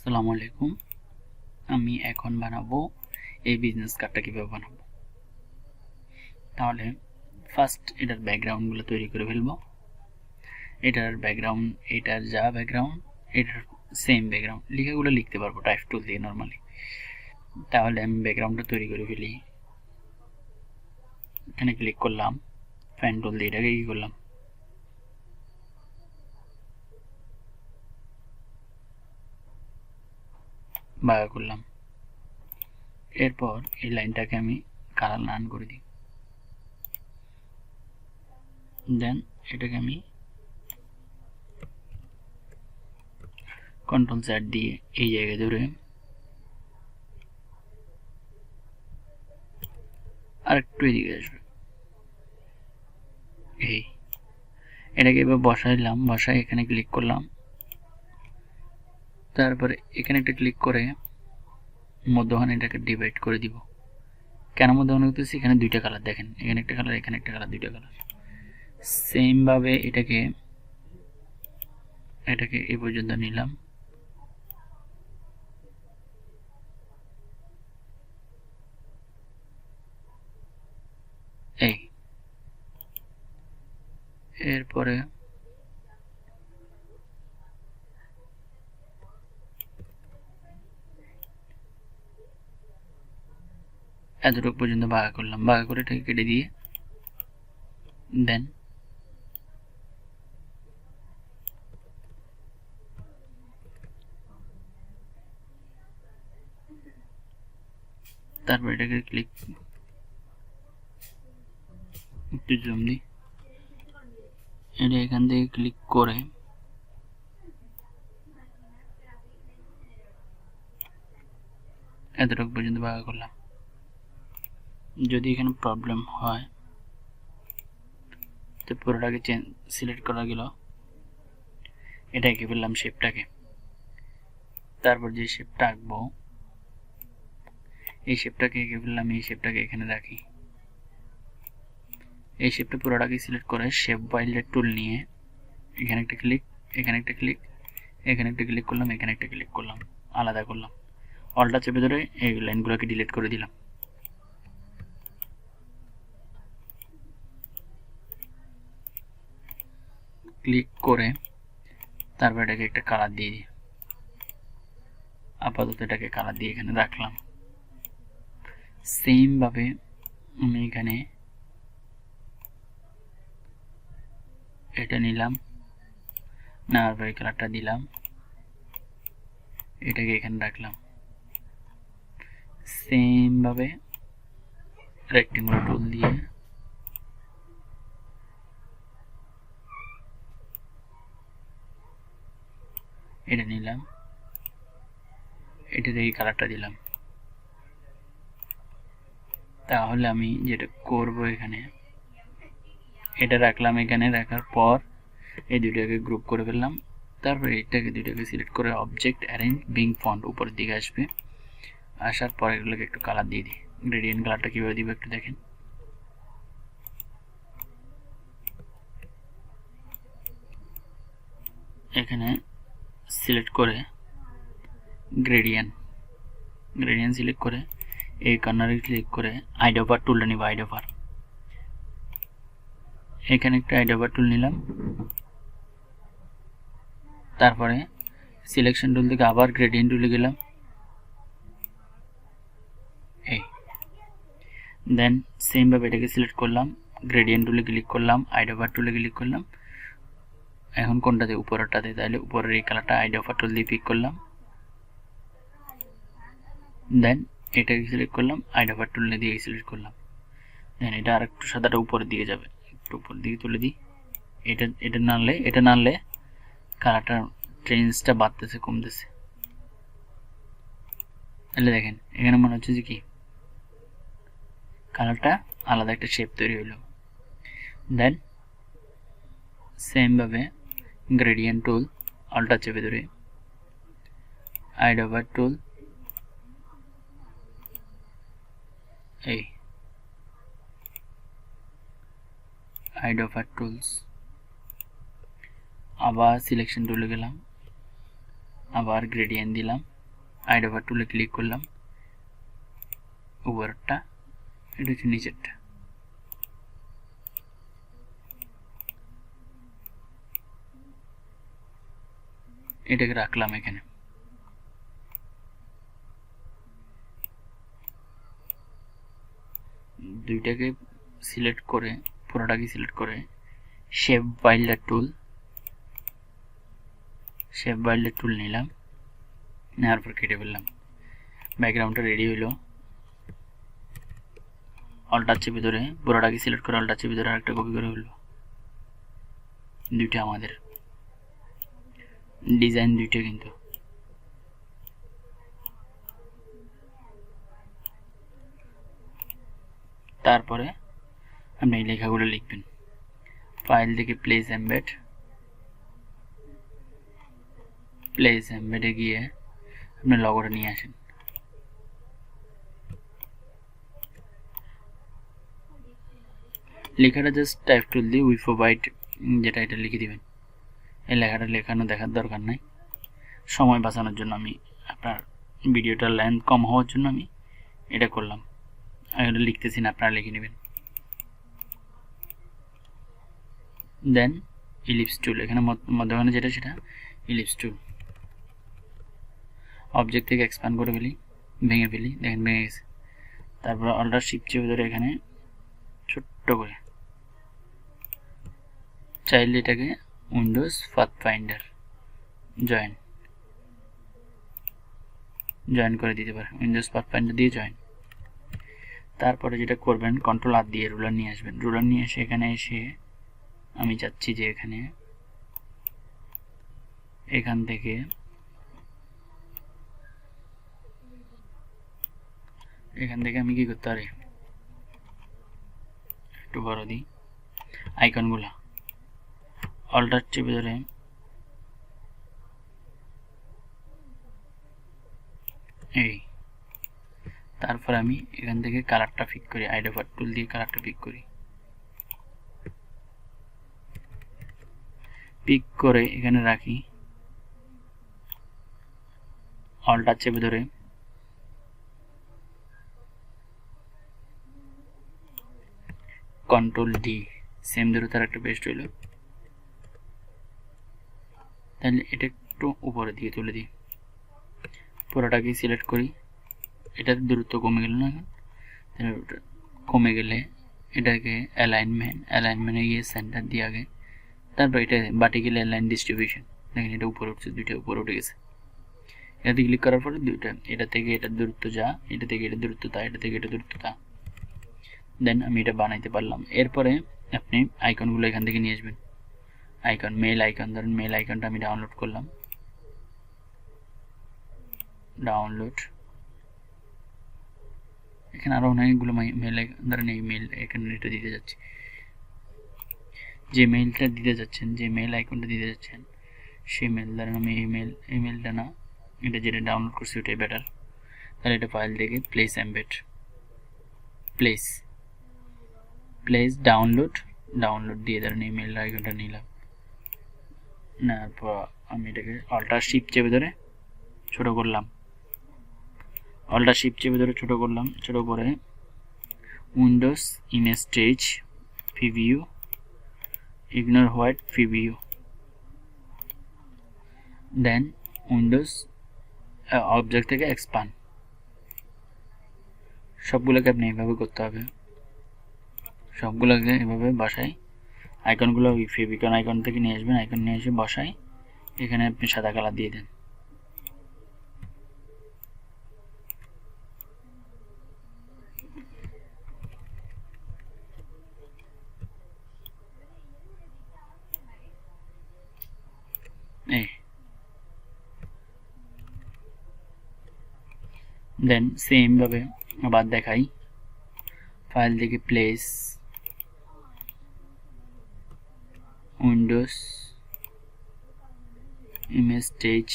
আসসালামু আলাইকুম আমি এখন বানাবো এই বিজনেস কার্ডটা কীভাবে বানাবো। তাহলে ফার্স্ট এটার ব্যাকগ্রাউন্ডগুলো তৈরি করে ফেলব। এটার ব্যাকগ্রাউন্ড এটার যা ব্যাকগ্রাউন্ড এটার সেম ব্যাকগ্রাউন্ড লেখাগুলো লিখতে পারব টাইপ টুল দিয়ে নর্মালি তাহলে আমি ব্যাকগ্রাউন্ডটা তৈরি করে ফেলি। এখানে ক্লিক করলাম ফ্যান টুল দিয়ে এটাকে কী করলাম? বাগা করলাম। এরপর এই লাইনটাকে আমি কালার নান করে দিই। দেন এটাকে আমি কন্ট্রোল চ্যাট দিয়ে এই জায়গায় ধরে আর একটু এদিকে আসবে। এই এটাকে এবার বসাইলাম, বসাই এখানে ক্লিক করলাম। তারপরে এখানে একটা ক্লিক করে মধ্যখানে এটাকে ডিভাইড করে দিব। কেন মধ্যখানে করতেছি এখানে দুইটা কালার দেখেন। এখানে একটা কালার এখানে একটা কালার দুইটা কালার সেমভাবে এটাকে এটাকে এ পর্যন্ত নিলাম। এই। এরপরে এতটুকু পর্যন্ত বাঘা করলাম বাঘা করে এটাকে কেটে দিয়ে দেন তারপর এটাকে ক্লিক একটু জুম দিই এটা এখান থেকে ক্লিক করে এতটুকু পর্যন্ত বাঘা করলাম যদি এখানে প্রবলেম হয়, তো পুরোটাকে চেঞ্জ সিলেক্ট করা গেল। এটা এঁকে ফেললাম শেপটাকে তারপর যে শেপটা আঁকবো, এই শেপটাকে এঁকে ফেললাম, এই শেপটাকে এখানে রাখি। এই শেপটা পুরোটাকে সিলেক্ট করে শেপ বাইলের টুল নিয়ে এখানে একটা ক্লিক এখানে একটা ক্লিক এখানে একটা ক্লিক করলাম, এখানে একটা ক্লিক করলাম, আলাদা করলাম। অলটা চেপে ধরে এই লাইনগুলোকে ডিলিট করে দিলাম। ক্লিক করে তারপর এটাকে একটা কালার দিয়ে দিই আপাতত এটাকে কালার দিয়ে এখানে রাখলাম সেমভাবে আমি এখানে এটা নিলাম নেওয়ার পরে কালারটা দিলাম এটাকে এখানে রাখলাম সেমভাবে রেক্টেঙ্গুলার টুল দিয়ে এটা নিলাম। এটাতে এই কালারটা দিলাম। তাহলে আমি যেটা করব এখানে, এটা রাখলাম এখানে, রাখার পর এই দুইটাকে গ্রুপ করে ফেললাম। তারপর এটাকে দুইটাকে সিলেক্ট করে অবজেক্ট অ্যারেঞ্জ বিং ফন্ট উপরের দিকে আসবে। আসার পর এগুলোকে একটু কালার দিয়ে দিই। গ্রেডিয়েন্ট কালারটা কীভাবে দিব একটু দেখেন। এখানে সিলেক্ট করে গ্রেডিয়ান গ্রেডিয়ান সিলেক্ট করে এই কর্নারে ক্লিক করে আইডোভার টুলটা নিব আইডোভার এখানে একটা আইডোভার টুল নিলাম। তারপরে সিলেকশন টুল থেকে আবার গ্রেডিয়েন্ট টুলে গেলাম। এই। দেন সেমভাবে এটাকে সিলেক্ট করলাম গ্রেডিয়েন্ট টুলে ক্লিক করলাম আইডোভার টুলে ক্লিক করলাম। এখন কোনটাতে উপরেরটাতে তাহলে উপরের এই কালারটা আইডি অফার টুল দিয়ে পিক করলাম। দেন এটাকে সিলেক্ট করলাম আইডি অফার টুল দিয়ে সিলেক্ট করলাম। দেন এটা আর একটু সাদাটা উপরের দিকে যাবে। একটু উপর দিকে তুলে দিই। এটা এটা নানলে এটা নানলে কালারটা ট্রেন্সটা বাড়তেছে, কমতেছে। তাহলে দেখেন, এখানে মনে হচ্ছে যে কি? কালারটা আলাদা একটা শেপ তৈরি হলো। দেন সেমভাবে গ্রেডিয়েন্ট টুল অল্টা চেপে ধরে আইডোভার টুল এই আইডোভার টুলস আবার সিলেকশন টুলে গেলাম, আবার গ্রেডিয়েন্ট দিলাম আইডোভার টুলে ক্লিক করলাম, উপরেরটা, এটা হচ্ছে নিচেরটা। এটাকে রাখলাম এখানে। দুইটাকে সিলেক্ট করে, পুরোটাকে সিলেক্ট করে shape builder tool shape builder tool নিলাম, নেওয়ার পর কেটে ফেললাম। ব্যাকগ্রাউন্ডটা রেডি হইল। অল্টাচ্ছে ভিতরে, পুরোটাকে সিলেক্ট করে অল্টাচ্ছে ভিতরে আরেকটা কপি করে ফেলব দুইটা আমাদের। ডিজাইন দুইটা কিন্তু। তারপরে আপনি এই লেখাগুলো লিখবেন। ফাইল থেকে প্লেস এমবেড প্লেস এমবেডে গিয়ে আপনি লগোটা নিয়ে আসেন। লেখাটা জাস্ট টাইপ টুল দিয়ে উই প্রোভাইড যেটা এটা লিখে দিবেন। এই লেখাটা লেখানো দেখার দরকার নাই। সময় বাঁচানোর জন্য আমি আপনার ভিডিওটার লেন্থ কম হওয়ার জন্য আমি এটা করলাম। এটা লিখতেছি না, আপনারা লিখে নেবেন। দেন ইলিপস টুল এখানে মধ্যখানে যেটা সেটা ইলিপস টুল অবজেক্ট থেকে এক্সপ্যান্ড করে ফেলি, ভেঙে ফেলি, দেখেন ভেঙে গেছে। তারপর অল্টার শিপ চেপে ধরে এখানে ছোট্ট করে। চাইলে এটাকে উইন্ডোজ ফাইন্ডার জয়েন। জয়েন করে দিতে পারে উইন্ডোজ ফাইন্ডার দিয়ে জয়েন। তারপরে যেটা করবেন কন্ট্রোল আর দিয়ে রুলার নিয়ে আসবেন। রুলার নিয়ে এসে এখানে এসে আমি চাচ্ছি যে এখানে। এখান থেকে এখান থেকে আমি কি করতে পারি? একটু বড় দিই। আইকনগুলো অল্টার চেপে ধরে। এই। তারপর আমি এখান থেকে কালারটা পিক করি আইডোভার টুল দিয়ে কালারটা পিক করি। পিক করে এখানে রাখি। অল্টার চেপে ধরে। কন্ট্রোল ডি সেম ধরে তার একটা পেস্ট হইল। তাহলে এটা একটু উপরে দিয়ে তুলে দিই। পুরোটাকে সিলেক্ট করি। এটার দূরত্ব কমে গেল না তাহলে কমে গেলে এটাকে অ্যালাইনমেন্ট অ্যালাইনমেন্টে গিয়ে সেন্টার দিয়ে আগে। তারপর এটা বাটি গেলে অ্যালাইন ডিস্ট্রিবিউশন দেখেন এটা উপরে উঠছে, দুইটা উপরে উঠে গেছে। এটাতে ক্লিক করার পরে দুইটা, এটা থেকে এটার দূরত্ব যা, এটা থেকে এটা দূরত্ব তা, এটা থেকে এটা দূরত্ব তা। দেন আমি এটা বানাইতে পারলাম। এরপরে আপনি আইকনগুলো এখান থেকে নিয়ে আসবেন। আইকন মেল আইকন ধরেন মেল আইকনটা আমি ডাউনলোড করলাম। ডাউনলোড এখানে আরও অনেকগুলো মেল ধরেন এই মেল এখানে এটা দিতে যাচ্ছি। যে মেলটা দিতে যাচ্ছেন, যে মেল আইকনটা দিতে যাচ্ছেন, সেই মেল ধরেন আমি এই মেল এই মেলটা না, এটা যেটা ডাউনলোড করছি ওটাই বেটার তাহলে এটা ফাইল থেকে place embed place place download download দিয়ে ধরেন এই মেল আইকনটা নিলাম। আমি এটাকে অল্টার শিপ চেপে ধরে ছোট করলাম। অল্টার শিপ চেপে ধরে ছোট করলাম, ছোট করে windows image stage preview ignore white preview দেন উইন্ডোজ অবজেক্ট থেকে এক্সপান্ড সবগুলোকে আপনি এইভাবে করতে হবে। সবগুলোকে এভাবে বাসায় আইকনগুলো ওই ফেভিকন আইকন থেকে নিয়ে আসবেন আইকন নিয়ে এসে বসাই। এখানে আপনি সাদা কালার দিয়ে দেন। এই। দেন সেমভাবে আবার দেখাই। ফাইল থেকে place windows image stage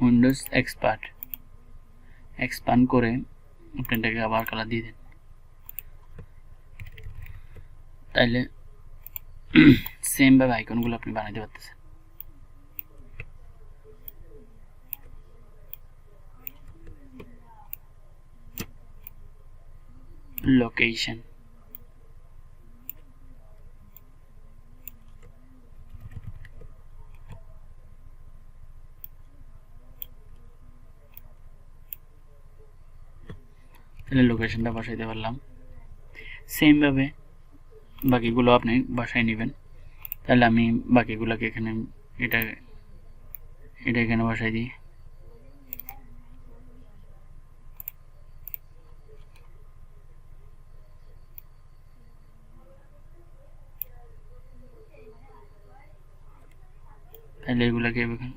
windows expert expand করে আপনি এটাকে আবার কালার দিয়ে দেন। তাইলে সেমভাবে আইকনগুলো আপনি বানাইতে পারতেছেন। লোকেশন তাহলে লোকেশনটা বসাইতে পারলাম। সেমভাবে বাকিগুলো আপনি বাসায় নেবেন। তাহলে আমি বাকিগুলোকে এখানে, এটা এটা এখানে বসাই দিই। তাহলে এগুলোকে এখানে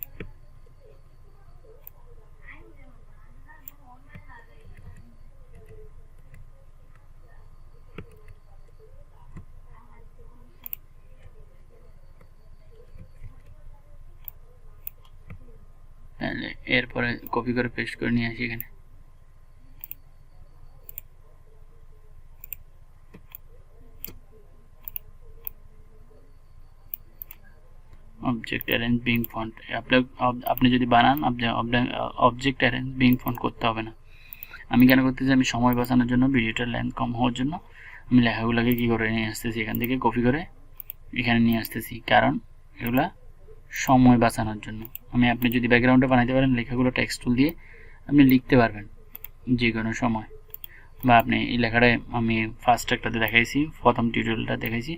তাহলে এরপরে কপি করে পেস্ট করে নিয়ে আসি এখানে অবজেক্ট অ্যারেঞ্জ বিং ফন্ট আপনি আপনি যদি বানান অবজেক্ট অ্যারেঞ্জ বিং ফন্ট করতে হবে না। আমি কেন করতেছি? আমি সময় বাঁচানোর জন্য ভিডিওটার লেন্থ কম হওয়ার জন্য আমি লেখাগুলোকে কী করে নিয়ে আসতেছি? এখান থেকে কপি করে এখানে নিয়ে আসতেছি। কারণ এগুলা সময় বাঁচানোর জন্য। আমি, আপনি যদি ব্যাকগ্রাউন্ডে বানাইতে পারেন, লেখাগুলো টেক্সট টুল দিয়ে আপনি লিখতে পারবেন যে কোনো সময়। বা আপনি এই লেখাটা আমি ফার্স্ট একটাতে দেখাইছি, প্রথম টিউটোরিয়ালটা দেখাইছি।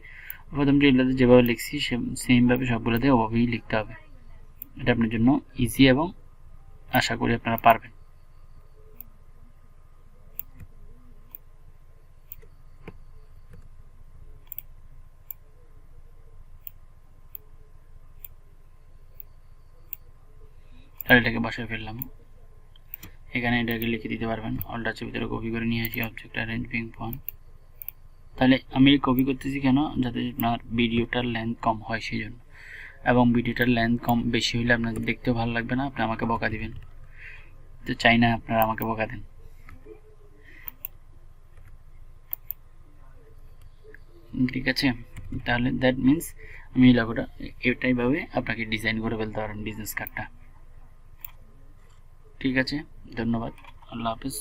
প্রথম টিউটোরিয়ালটাতে যেভাবে লিখছি সেমভাবে সবগুলোতে ওভাবেই লিখতে হবে। এটা আপনার জন্য ইজি এবং আশা করি আপনারা পারবেন। তাহলে এটাকে বাসায় ফেললাম। এখানে এটাকে লিখে দিতে পারবেন। অলটাচের ভিতরে কপি করে নিয়ে আসি অবজেক্ট অ্যারেঞ্জ পিং ফোন তাহলে আমি কপি করতেছি কেন? যাতে আপনার ভিডিওটার লেন্থ কম হয় সেই জন্য এবং ভিডিওটার লেন্থ কম বেশি হলে আপনাদের দেখতেও ভালো লাগবে না, আপনি আমাকে বকা দিবেন। তো চাই না আপনারা আমাকে বকা দেন। ঠিক আছে? তাহলে দ্যাট মিন্স আমি এই লোগোটা এটাইভাবে আপনাকে ডিজাইন করে ফেলতে পারেন বিজনেস কার্ডটা ঠিক আছে? ধন্যবাদ। আল্লাহ হাফিজ।